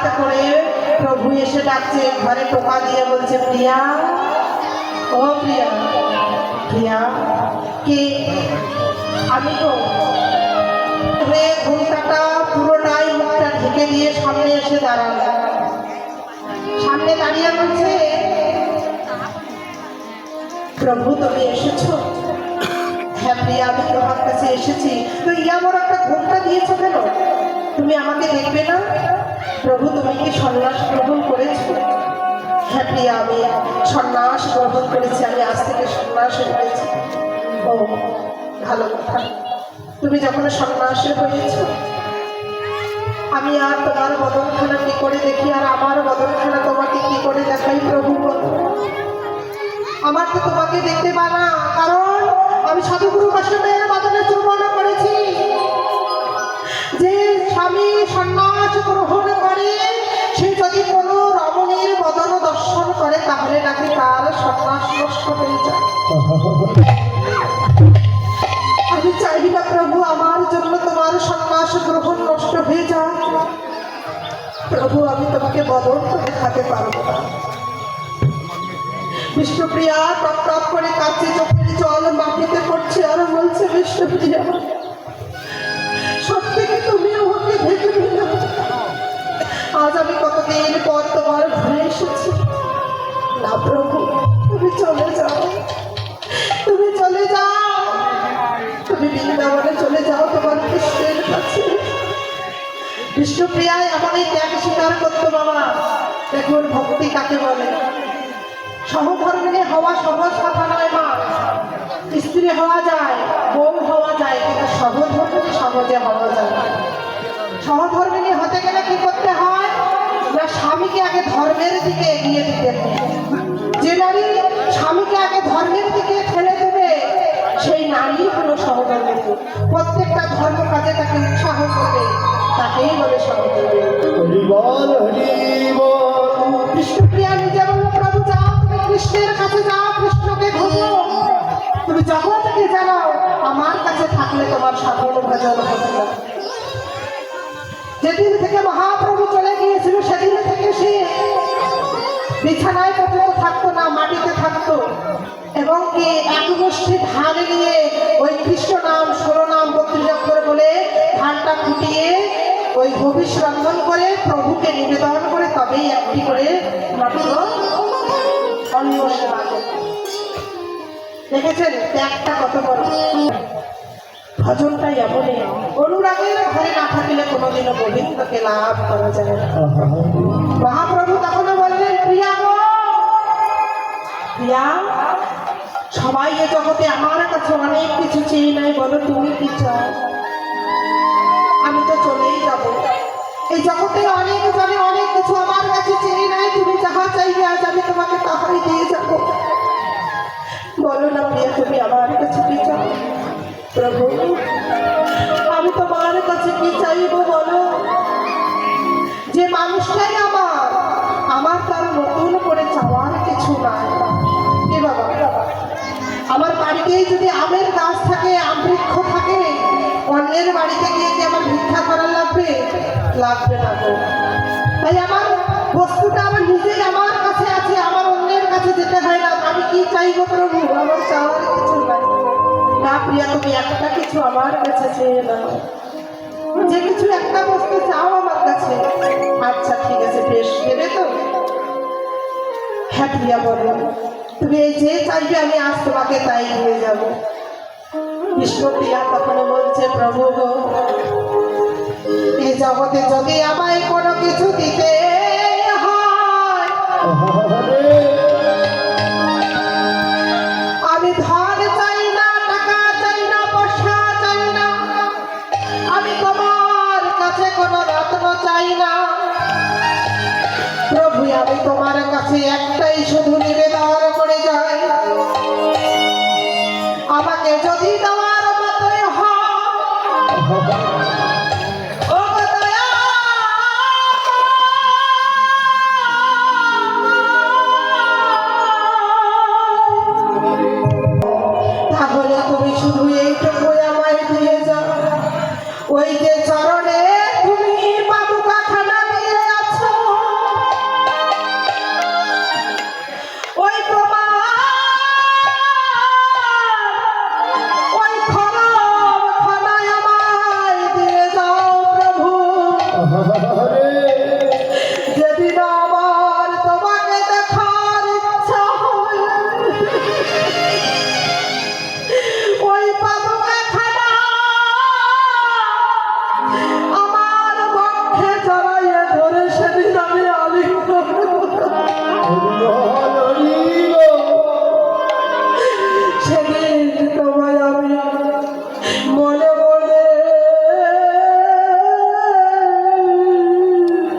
হঠাৎ করে প্রভু এসে ডাকছে, ঘরে টোকা দিয়ে বলছে, প্রিয়া, ও প্রিয়া প্রিয়া, কে? আমি তো ঘুমটাটা পুরোটাই মুখটা ঢেকে দিয়ে সামনে এসে দাঁড়াল সামনে দাঁড়িয়ে বলছে, প্রভু, তুমি এসেছ? হ্যাঁ প্রিয়া, আমি তোমার কাছে এসেছি। তো ইয়া আমার একটা ঘুমটা দিয়েছ কেন? তুমি আমাকে দেখবে না? প্রভু তুমি কি সন্ন্যাস গ্রহণ করেছ। হ্যাঁ প্রিয়া, আমি সন্ন্যাস গ্রহণ করেছি, আমি আজ থেকে সন্ন্যাস হয়েছি ও, ভালো কথা। তুমি যখন সন্ন্যাসে হয়েছো, আমি আর তোমার বদনখানা কি করে দেখি, আর আমার বদনখানা তোমাকে কি করে দেখাই প্রভু? আমার তো তোমাকে দেখতে না, কারণ আমি সাধুগুরু কাশ্যপের বদনে চুম্বন করেছি। স্বামী সন্ন্যাস গ্রহণ করে সে যদি কোনো রমণীর বদন দর্শন করে তাহলে নাকি তার সন্ন্যাস নষ্ট হয়ে যায়। আমি চাই না প্রভু, আমার জন্য তোমার সন্ন্যাস গ্রহণ নষ্ট হয়ে যায়। প্রভু, আমি তোমাকে বদন তো দেখাতে পারব না। বিষ্ণুপ্রিয়া টপ টপ করে কাছে চোখের জল মাটিতে পড়ছে আর বলছে, বিষ্ণুপ্রিয়া আজ আমি কতদিন পর তোমার ঘরে এসেছি? না প্রভু, তুমি চলে যাও। তুমি চলে যাও। তুমি বৃন্দাবনে চলে যাও তোমার কৃষ্ণের কাছে। বিষ্ণুপ্রিয়ায় এমন এই ত্যাগ স্বীকার করতো বাবা। দেখুন ভক্তি কাকে বলে। সহধর্মিনী হওয়া সহজ কথা নয় মা। স্ত্রী হওয়া যায়, বউ হওয়া যায়, কিন্তু সহধর্মিনী সহজে হওয়া যায় না। ধর্মের দিকে এগিয়ে দিতে যে নারী স্বামীকে আগে ধর্মের দিকে ঠেলে দেবে সেই নারী হলো প্রত্যেকটা ধর্ম কাজে তাকে উৎসাহ করবে তাকেই বলে সহধর্মিনী হরি বল হরি বল বিষ্ণুপ্রিয়া নিজে বলল প্রভু যাও তুমি কৃষ্ণের কাছে যাও কৃষ্ণকে খোঁজো। তুমি জগৎকে জানাও আমার কাছে থাকলে তোমার সাধন ভজন হবে যেদিন থেকে মহাপ্রভু চলে বিছানায় পর্যন্ত থাকতো না মাটিতে থাকতো। এবং কি এক গোষ্ঠী ধান নিয়ে ওই কৃষ্ণ নাম ষোলো নাম বত্রিশ অক্ষর বলে ধানটা ফুটিয়ে ওই ভবিষ্য রন্ধন করে প্রভুকে নিবেদন করে তবেই একটি করে মাত্র অন্ন সেবা দেখেছেন? ত্যাগটা কত বড়। ভজনটাই এমনই অনুরাগের ঘরে না থাকলে কোনোদিনও গোবিন্দকে লাভ করা যায় না। মহাপ্রভু প্রিয়া, সবাই এ জগতে আমার কাছে অনেক কিছু চেয়ে নাই বলো, তুমি কি চাও? আমি তো চলেই যাব। এই জগতে অনেক, জনে অনেক কিছু আমার কাছে চেয়ে নাই তুমি যাহা চাইবে আজ আমি তোমাকে তাহাই দিয়ে যাব। বলো না প্রিয়া, তুমি আমার কাছে কি চাও? প্রভু, আমি তোমার কাছে কি চাইব? যদি আমের গাছ থাকে আম বৃক্ষ থাকে, অন্যের বাড়িতে গিয়ে কি আমার ভিক্ষা করার লাগবে? লাগবে না গো। তাই আমার বস্তুটা আমার নিজেই আমার কাছে আছে, আমার অন্যের কাছে যেতে হয় না। আমি কি চাইব প্রভু? আমার চাওয়ার কিছু নাই। না প্রিয়া, তুমি একটা কিছু আমার কাছে চেয়ে নাও। যে কিছু একটা বস্তু চাও আমার কাছে। আচ্ছা ঠিক আছে, বেশ। দেবে তো? হ্যাঁ প্রিয়া তুমি এই যে চাইবে, আমি আজ তোমাকে তাই দিয়ে যাব। বিষ্ণুপ্রিয়া তখন বলছে, প্রভু গো, এই জগতে যদি আমায় কোনো কিছু দিতে আমি ধন চাই না, আমি তোমার কাছে কোনো রত্ন চাই না আমি তোমার কাছে একটাই শুধু নিবেদন করে যাই।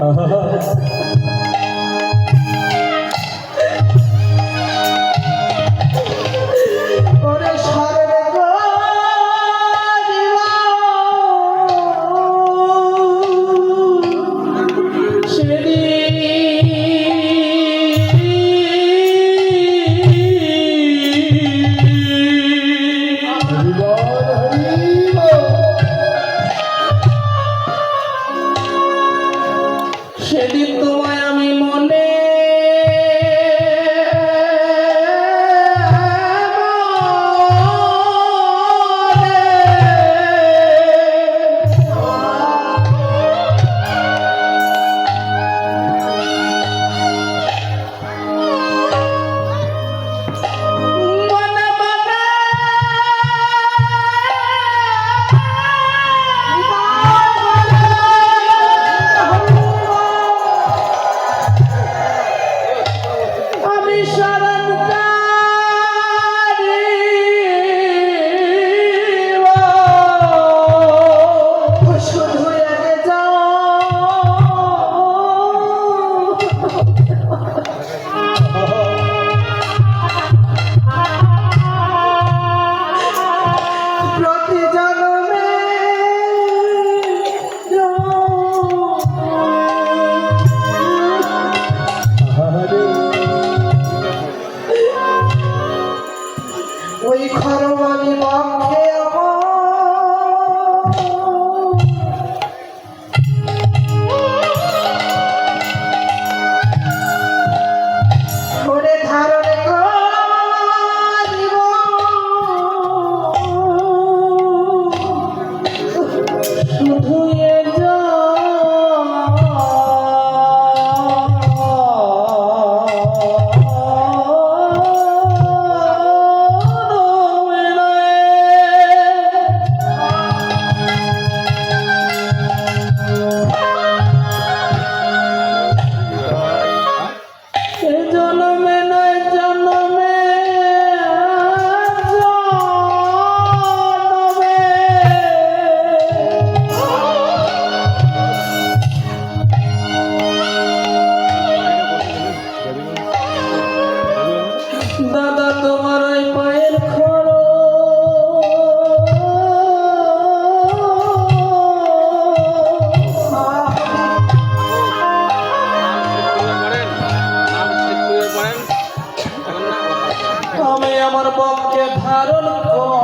呵呵呵。ধর্মানি পক্ষে আমার বক্ষে